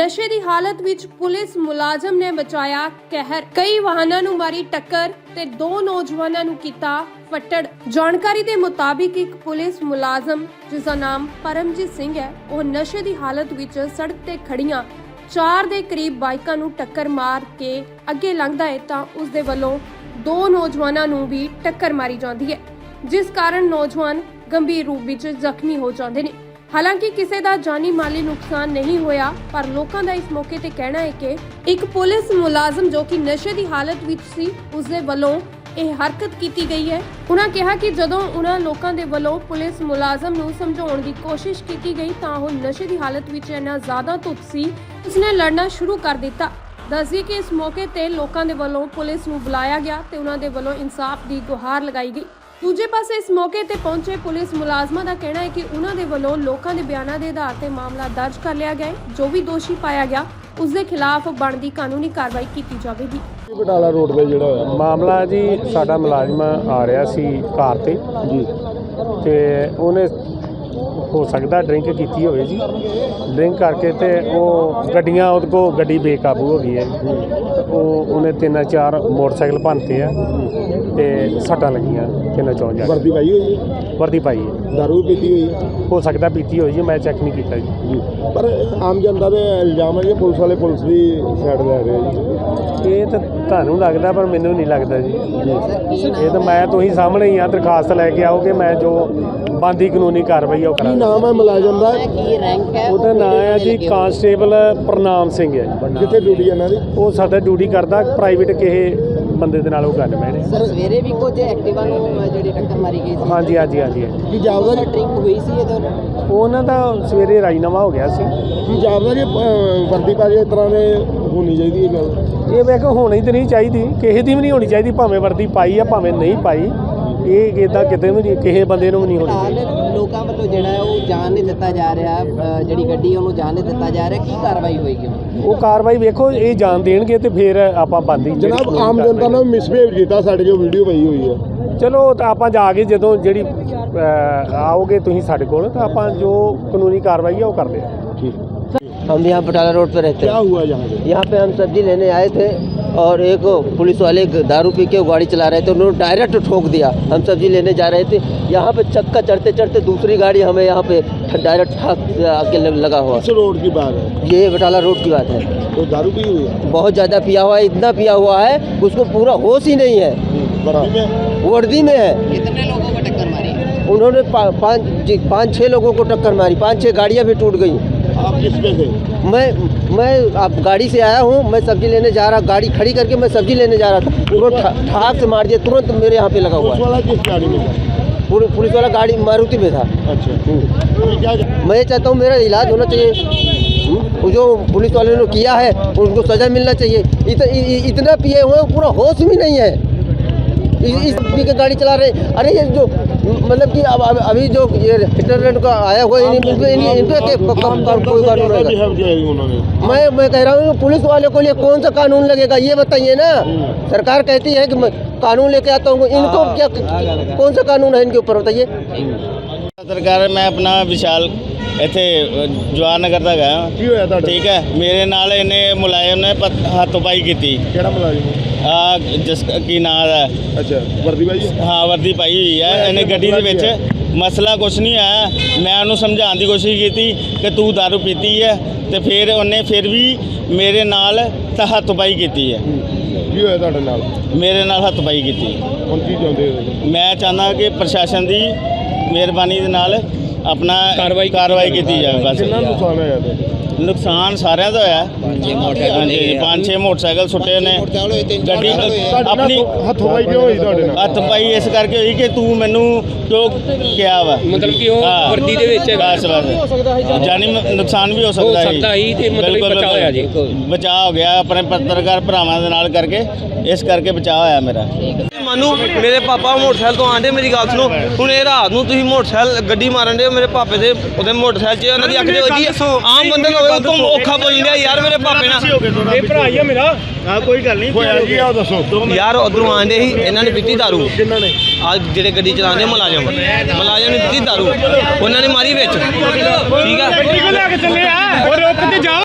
ਨਸ਼ੇ ਦੀ ਹਾਲਤ ਵਿੱਚ ਪੁਲਿਸ ਮੁਲਾਜ਼ਮ ਨੇ ਬਚਾਇਆ ਕਹਿਰ। ਕਈ ਵਾਹਨਾਂ ਨੂੰ ਮਾਰੀ ਟੱਕਰ ਤੇ ਦੋ ਨੌਜਵਾਨਾਂ ਨੂੰ ਕੀਤਾ ਫੱਟੜ। ਜਾਣਕਾਰੀ ਦੇ ਮੁਤਾਬਿਕ ਇੱਕ ਪੁਲਿਸ ਮੁਲਾਜ਼ਮ ਜਿਸ ਦਾ ਨਾਮ ਪਰਮਜੀਤ ਸਿੰਘ ਹੈ, ਉਹ ਨਸ਼ੇ ਦੀ ਹਾਲਤ ਵਿੱਚ ਸੜਕ ਤੇ ਖੜੀਆਂ ਚਾਰ ਦੇ ਕਰੀਬ ਬਾਈਕਾਂ ਨੂੰ ਟੱਕਰ ਮਾਰ ਕੇ ਅੱਗੇ ਲੰਘਦਾ ਹੈ ਤਾਂ ਉਸ ਦੇ ਵੱਲੋਂ ਦੋ ਨੌਜਵਾਨਾਂ ਨੂੰ ਵੀ ਟੱਕਰ ਮਾਰੀ ਜਾਂਦੀ ਹੈ, ਜਿਸ ਕਾਰਨ ਨੌਜਵਾਨ ਗੰਭੀਰ ਰੂਪ ਵਿੱਚ ਜ਼ਖਮੀ ਹੋ ਜਾਂਦੇ ਨੇ। ਹਾਲਾਂਕਿ ਕਿਸੇ ਦਾ ਜਾਨੀ ਮਾਲੀ ਨੁਕਸਾਨ ਨਹੀਂ ਹੋਇਆ, ਪਰ ਲੋਕਾਂ ਦਾ ਇਸ ਮੌਕੇ ਤੇ ਕਹਿਣਾ ਹੈ ਕਿ ਇੱਕ ਪੁਲਿਸ ਮੁਲਾਜ਼ਮ ਜੋ ਕਿ ਨਸ਼ੇ ਦੀ ਹਾਲਤ ਵਿੱਚ ਸੀ ਉਸ ਦੇ ਵੱਲੋਂ ਇਹ ਹਰਕਤ ਕੀਤੀ ਗਈ ਹੈ। ਉਹਨਾਂ ਕਿਹਾ ਕਿ ਜਦੋਂ ਉਹਨਾਂ ਲੋਕਾਂ ਦੇ ਵੱਲੋਂ ਪੁਲਿਸ ਮੁਲਾਜ਼ਮ ਨੂੰ ਸਮਝਾਉਣ ਦੀ ਕੋਸ਼ਿਸ਼ ਕੀਤੀ ਗਈ, ਤਾਂ ਉਹ ਨਸ਼ੇ ਦੀ ਹਾਲਤ ਵਿੱਚ ਇੰਨਾ ਜ਼ਿਆਦਾ ਧੁੱਤ ਸੀ, ਉਸਨੇ ਲੜਨਾ ਸ਼ੁਰੂ ਕਰ ਦਿੱਤਾ। ਦੱਸਦੀ ਕਿ ਇਸ ਮੌਕੇ ਤੇ ਲੋਕਾਂ ਦੇ ਵੱਲੋਂ ਪੁਲਿਸ ਨੂੰ ਬੁਲਾਇਆ ਗਿਆ ਤੇ ਉਹਨਾਂ ਦੇ ਵੱਲੋਂ ਇਨਸਾਫ ਦੀ ਗੁਹਾਰ ਲਗਾਈ ਗਈ। ਦੂਜੇ ਪਾਸੇ ਇਸ ਮੌਕੇ ਤੇ ਪਹੁੰਚੇ ਪੁਲਿਸ ਮੁਲਾਜ਼ਮਾਂ ਦਾ ਕਹਿਣਾ ਹੈ ਕਿ ਉਹਨਾਂ ਦੇ ਵੱਲੋਂ ਲੋਕਾਂ ਦੇ ਬਿਆਨਾਂ ਦੇ ਆਧਾਰ ਤੇ ਮਾਮਲਾ ਦਰਜ ਕਰ ਲਿਆ ਗਿਆ ਹੈ। ਜੋ ਵੀ ਦੋਸ਼ੀ ਪਾਇਆ ਗਿਆ ਉਸ ਦੇ ਖਿਲਾਫ ਬਣਦੀ ਕਾਨੂੰਨੀ ਕਾਰਵਾਈ ਕੀਤੀ ਜਾਵੇਗੀ। ਬਟਾਲਾ ਰੋਡ ਤੇ ਜਿਹੜਾ ਹੋਇਆ। ਮਾਮਲਾ ਜੀ ਸਾਡਾ ਮੁਲਾਜ਼ਮ ਆ ਰਿਹਾ ਸੀ ਕਾਰ ਤੇ। ਜੀ। ਤੇ ਉਹਨੇ ਹੋ ਸਕਦਾ ਡਰਿੰਕ ਕੀਤੀ ਹੋਵੇ ਜੀ। ਡਰਿੰਕ ਕਰਕੇ ਤੇ ਉਹ ਗੱਡੀਆਂ ਉਹਦੇ ਕੋ ਗੱਡੀ ਬੇਕਾਬੂ ਹੋ ਗਈ ਹੈ। ਤੇ ਉਹ ਉਹਨੇ ਤਿੰਨ ਚਾਰ ਮੋਟਰਸਾਈਕਲ ਭੰਨਤੇ ਆ ਤੇ ਸੱਟਾਂ ਲੱਗੀਆਂ ਤਿੰਨ ਚੌਂ ਜਾ ਕੇ। ਵਰਦੀ ਪਾਈ ਹੋਈ ਹੈ? ਵਰਦੀ ਪਾਈ ਹੈ। ਦਾਰੂ ਪੀਤੀ ਹੋਈ ਹੈ? ਹੋ ਸਕਦਾ ਪੀਤੀ ਹੋਈ ਜੀ ਮੈਂ ਚੈੱਕ ਨਹੀਂ ਕੀਤਾ ਜੀ। ਜੀ। ਪਰ ਆਮ ਜਨਤਾ ਦੇ ਇਲਜ਼ਾਮ ਹੈ ਕਿ ਪੁਲਿਸ ਵਾਲੇ ਪੁਲਿਸ ਦੀ ਸਾਈਡ ਲੈ ਰਹੇ ਆ ਜੀ। ਇਹ ਤਾਂ ਤੁਹਾਨੂੰ ਲੱਗਦਾ ਪਰ ਮੈਨੂੰ ਨਹੀਂ ਲੱਗਦਾ ਜੀ। ਇਹ ਤਾਂ ਮੈਂ ਤੁਸੀਂ ਸਾਹਮਣੇ ਹੀ ਆ ਦਰਖਾਸਤ ਲੈ ਕੇ ਆਓਗੇ ਮੈਂ ਜੋ ਬੰਦੀ ਕਾਨੂੰਨੀ ਕਾਰਵਾਈ ਆ ਉਹ ਕੀ ਕਰਾਂਗਾ ਨਾਮ ਹੈ ਮੁਲਾਜ਼ਮ ਦਾ? ਕੀ ਰੈਂਕ ਹੈ? ਉਹਦਾ ਨਾਮ ਹੈ ਜੀ ਕਾਂਸਟੇਬਲ ਪ੍ਰਨਾਮ ਸਿੰਘ ਹੈ ਜੀ। ਕਿੱਥੇ ਡਿਊਟੀ ਇਹਨਾਂ ਦੀ? ਉਹ ਸਾਡਾ ਡਿਊਟੀ ਕਰਦਾ ਪ੍ਰਾਈਵੇਟ ਕਿਸੇ ਬੰਦੇ ਦੇ ਨਾਲ ਉਹ ਗੱਲ ਮੈਂ ਸਰ ਸਵੇਰੇ ਵੀ ਕੁਝ ਐਕਟਿਵਾ ਨੂੰ ਜਿਹੜੀ ਟੱਕਰ ਮਾਰੀ ਗਈ ਸੀ? ਹਾਂਜੀ ਹਾਂਜੀ ਹਾਂਜੀ। ਹਾਂਜੀ। ਕੀ ਜਾਪਦਾ ਜੀ? ਡਰਿੰਕ ਹੋਈ ਸੀ ਇਹਦੇ ਨਾਲ? ਉਹਨਾਂ ਦਾ ਸਵੇਰੇ ਰਾਜੀਨਾਮਾ ਹੋ ਗਿਆ ਸੀ। ਕੀ ਜਾਪਦਾ ਜੀ? ਅਹ, ਵਰਦੀ ਪਾ ਕੇ ਇਸ ਤਰ੍ਹਾਂ ਦੇ ਹੋਣੀ ਚਾਹੀਦੀ ਇਹ ਗੱਲ? ਇਹ ਮੈਂ ਕਿਹਾ ਹੋਣੀ ਤੇ ਨਹੀਂ ਚਾਹੀਦੀ ਕਿਸੇ ਦੀ ਵੀ ਨਹੀਂ ਹੋਣੀ ਚਾਹੀਦੀ ਭਾਵੇਂ ਵਰਦੀ ਪਾਈ ਆ ਭਾਵੇਂ ਨਹੀਂ ਪਾਈ। ਇਹ ਇਦਾਂ ਕਿਤੇ ਵੀ ਨਹੀਂ ਕਿਸੇ ਬੰਦੇ ਨੂੰ ਵੀ ਨਹੀਂ ਹੋਣੀ ਫਿਲਹਾਲ ਚਾਹੀਦੀ ਲੋਕਾਂ ਵੱਲੋਂ ਜਿਹੜਾ ਹੈ ਉਹ ਜਾਣ ਨਹੀਂ ਦਿੱਤਾ ਜਾ ਰਿਹਾ ਅ, ਜਿਹੜੀ ਗੱਡੀ ਉਹਨੂੰ ਜਾਣ ਨਹੀਂ ਦਿੱਤਾ ਜਾ ਰਿਹਾ ਕੀ ਕਾਰਵਾਈ ਹੋਏਗੀ ਹੁਣ ਉਹ ਕਾਰਵਾਈ ਵੇਖੋ ਇਹ ਜਾਣ ਦੇਣਗੇ ਤੇ ਫਿਰ ਆਪਾਂ ਬੰਦੀ ਜਨਾਬ ਆਮ ਜਨਤਾ ਨੇ ਮਿਸਬਿਹੇਵ ਕੀਤਾ ਸਾਡੇ ਜੋ ਵੀਡੀਓ ਪਈ ਹੋਈ ਹੈ ਚਲੋ ਉਹ ਤਾਂ ਆਪਾਂ ਜਾ ਕੇ ਜਦੋਂ ਜਿਹੜੀ ਅਹ, ਆਓਗੇ ਤੁਸੀਂ ਸਾਡੇ ਕੋਲ ਤਾਂ ਆਪਾਂ ਜੋ ਕਾਨੂੰਨੀ ਕਾਰਵਾਈ ਆ ਉਹ ਕਰਦੇ ਆ ਠੀਕ हम यहाँ बटाला रोड पे रहते क्या हैं हुआ यहाँ पे यहाँ पे हम सब्जी लेने आए थे और एक पुलिस वाले दारू पी के गाड़ी चला रहे थे उन्होंने डायरेक्ट ठोक दिया। हम सब्ज़ी लेने जा रहे थे। यहाँ पे चक्का चढ़ते चढ़ते दूसरी गाड़ी हमें यहाँ पे डायरेक्ट ठाक आके लगा हुआ। रोड की बात है? ये बटाला रोड की बात है। तो दारू पी हुई है? बहुत ज़्यादा पिया हुआ है इतना पिया हुआ है उसको पूरा होश ही नहीं है। वर्दी में? वर्दी में है। कितने लोगों को टक्कर मारी? उन्होंने पाँच पाँच छः लोगों को टक्कर मारी। पाँच छः गाड़ियाँ भी टूट गई। आप किस पे थे? मैं मैं आप गाड़ी से आया हूँ मैं सब्ज़ी लेने जा रहा गाड़ी खड़ी करके मैं सब्ज़ी लेने जा रहा था। तुरंत ठाक से मार दिया तुरंत मेरे यहाँ पे लगा हुआ पुलिस वाला किस गाड़ी में था? पुलिस पुलिस वाला गाड़ी मारुति में था। अच्छा। मैं ये चाहता हूँ मेरा इलाज होना चाहिए। हम्म, जो पुलिस वाले ने किया है उनको सजा मिलना चाहिए। इत, इ, इतना पिए हुए पूरा होश भी नहीं है। इस इस पी के गाड़ी चला रहे अरे ये जो मतलब कि अब अब- अभी जो ये इंटरनेट का आया हुआ है, इन इन पे इन इन पे के- क- क- क- कोई कानून रहेगा बिहेव किया है उन्होंने मैं मैं कह रहा हूँ पुलिस वाले को लिए कौन सा कानून लगेगा ये बताइए ना सरकार कहती है कि मैं कानून लेके आता हूँ इनको क्या कौन सा कानून है इनके ऊपर बताइए ਪੱਤਰਕਾਰ ਮੈਂ ਆਪਣਾ ਵਿਸ਼ਾਲ ਇੱਥੇ ਅ, ਜਵਾਹਰ ਨਗਰ ਦਾ ਗਿਆ ਕੀ ਹੋਇਆ ਤੁਹਾਡੇ ਠੀਕ ਹੈ ਮੇਰੇ ਨਾਲ ਇਹਨੇ ਮੁਲਾਇਮ ਨੇ ਪਤ- ਹੱਥੋਂ-ਪਾਈ ਕੀਤੀ ਕਿਹੜਾ ਮੁਲਾਜ਼ਮ ਆ ਜਿਸ ਕੀ ਨਾਂ ਦਾ ਅੱਛਾ ਵਰਦੀ ਭਾਈ ਹਾਂ? ਵਰਦੀ ਪਾਈ ਹੋਈ ਹੈ। ਇਹਨੇ ਗੱਡੀ ਦੇ ਵਿੱਚ ਮਸਲਾ ਕੁਛ ਨਹੀਂ ਆਇਆ ਮੈਂ ਉਹਨੂੰ ਸਮਝਾਉਣ ਦੀ ਕੋਸ਼ਿਸ਼ ਕੀਤੀ ਕਿ ਤੂੰ दारू ਪੀਤੀ ਹੈ ਤੇ ਫਿਰ ਉਹਨੇ ਫਿਰ ਵੀ ਮੇਰੇ ਨਾਲ ਤਾਂ ਹੱਥੋਂ-ਪਾਈ ਕੀਤੀ ਹੈ। ਕੀ ਹੋਇਆ ਤੁਹਾਡੇ ਨਾਲ? ਮੇਰੇ ਨਾਲ ਹੱਥੋਂ-ਪਾਈ ਕੀਤੀ। ਹੁਣ ਕੀ ਚਾਹੁੰਦੇ ਹੋ ਮੈਂ ਚਾਹੁੰਦਾ ਕਿ ਪ੍ਰਸ਼ਾਸਨ ਦੀ ਮਿਹਰਬਾਨੀ ਦੇ ਨਾਲ ਆਪਣਾ ਕਾਰਵਾਈ ਕਾਰਵਾਈ ਕੀਤੀ ਜਾਵੇ ਬਸ। ਕਿੰਨਾ ਨੁਕਸਾਨ ਹੋਇਆ ਨੁਕਸਾਨ ਸਾਰਿਆਂ ਦਾ ਹੋਇਆ। ਹਾਂਜੀ ਪੰਜ ਛੇ ਮੋਟਰਸਾਈਕਲ ਸੁੱਟੇ ਨੇ ਗੱਡੀ ਆਪਣੀ ਹੱਥੋਂ ਕਿਉਂ ਹੋਈ ਤੁਹਾਡੇ ਨਾਲ? ਹੱਥ ਪਾਈ ਇਸ ਕਰਕੇ ਹੋਈ ਕਿ ਤੂੰ ਮੈਨੂੰ ਕਿਉਂ ਕਿਹਾ ਵਾ? ਮਤਲਬ ਕਿ ਉਹ ਹਾਂ। ਵਰਦੀ ਦੇ ਵਿੱਚ ਹੈਗਾ। ਬਸ ਬਸ। ਜਾਨੀ ਨੁਕਸਾਨ ਵੀ ਹੋ ਸਕਦਾ ਹੋ ਸਕਦਾ ਸੀ ਤੇ ਮਤਲਬ ਕਿ ਬਿਲਕੁਲ, ਬਚਾਅ ਹੋਇਆ ਜੀ। ਬਚਾਅ ਹੋ ਗਿਆ ਆਪਣੇ ਪੱਤਰਕਾਰ ਭਰਾਵਾਂ ਦੇ ਨਾਲ ਕਰਕੇ। ਇਸ ਕਰਕੇ ਬਚਾਅ ਹੋਇਆ ਮੇਰਾ। ਮਾਨੂੰ ਮੇਰੇ ਪਾਪਾ ਮੋਟਰਸਾਈਕਲ ਤੋਂ ਆਂਦੇ ਮੇਰੀ ਗੱਲ ਸੁਣੋ। ਹੁਣ ਇਹ ਰਾਤ ਨੂੰ ਤੁਸੀਂ ਮੋਟਰਸਾਈਕਲ ਗੱਡੀ ਮਾਰਨ ਦੇ ਮੇਰੇ ਪਾਪੇ ਦੇ ਉਹਦੇ ਮੋਟਰਸਾਈਕਲ 'ਚ ਉਹਨਾਂ ਦੀ ਅੱਖ ਦੇ ਵੱਜੀ ਆ। ਆਮ ਬੰਦੇ ਨੂੰ ਹੋਵੇ ਤੋਂ ਔਖਾ ਬੋਲ ਜਾਂਦਾ ਯਾਰ ਮੇਰੇ ਪਾਪੇ ਨਾਲ। ਇਹ ਭਰਾ ਹੀ ਆ ਮੇਰਾ। ਹਾਂ ਕੋਈ ਗੱਲ ਨਹੀਂ ਹੋਇਆ ਕੀ ਆ ਦੱਸੋ। ਯਾਰ ਉਧਰੋਂ ਆਂਦੇ ਸੀ ਇਹਨਾਂ ਨੇ ਪੀਤੀ ਦਾਰੂ। ਕਿੰਨਾਂ ਨੇ? ਆ ਜਿਹੜੇ ਗੱਡੀ ਚਲਾਉਂਦੇ ਮੁਲਾਜ਼ਮ। ਮੁਲਾਜ਼ਮ ਨੇ ਪੀਤੀ ਦਾਰੂ। ਉਹਨਾਂ ਨੇ ਮਾਰੀ ਵਿੱਚ। ਠੀਕ ਆ? ਲੈ ਕੇ ਚੱਲੇ ਆ। ਉਹ ਰੁਕ ਤੇ ਜਾ